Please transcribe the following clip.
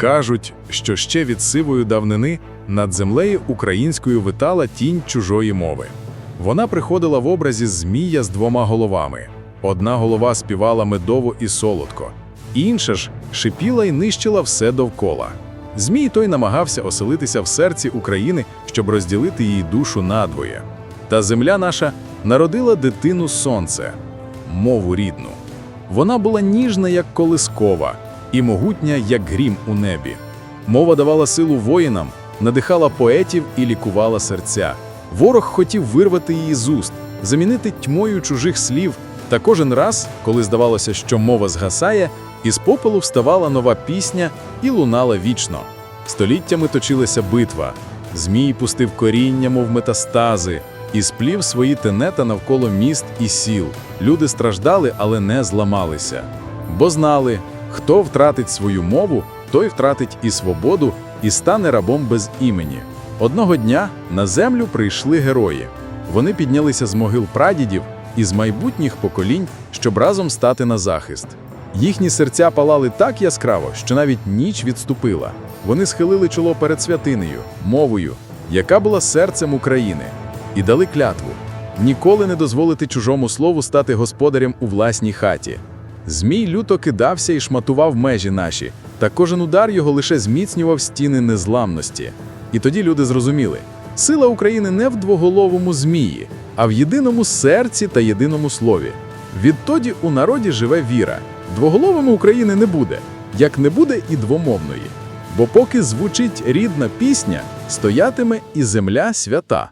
Кажуть, що ще від сивої давнини над землею українською витала тінь чужої мови. Вона приходила в образі змія з двома головами. Одна голова співала медово і солодко, інша ж шипіла й нищила все довкола. Змій той намагався оселитися в серці України, щоб розділити її душу надвоє. Та земля наша народила дитину сонце, мову рідну. Вона була ніжна, як колискова, і могутня, як грім у небі. Мова давала силу воїнам, надихала поетів і лікувала серця. Ворог хотів вирвати її з уст, замінити тьмою чужих слів. Та кожен раз, коли здавалося, що мова згасає, із попелу вставала нова пісня і лунала вічно. Століттями точилася битва. Змій пустив коріння, мов метастази, і сплів свої тенета навколо міст і сіл. Люди страждали, але не зламалися. Бо знали, хто втратить свою мову, той втратить і свободу, і стане рабом без імені. Одного дня на землю прийшли герої. Вони піднялися з могил прадідів і з майбутніх поколінь, щоб разом стати на захист. Їхні серця палали так яскраво, що навіть ніч відступила. Вони схилили чоло перед святинею, мовою, яка була серцем України, і дали клятву ніколи не дозволити чужому слову стати господарем у власній хаті. Змій люто кидався і шматував межі наші, та кожен удар його лише зміцнював стіни незламності. І тоді люди зрозуміли: сила України не в двоголовому змії, а в єдиному серці та єдиному слові. Відтоді у народі живе віра. Двоголовому України не буде, як не буде і двомовної. Бо поки звучить рідна пісня, стоятиме і земля свята.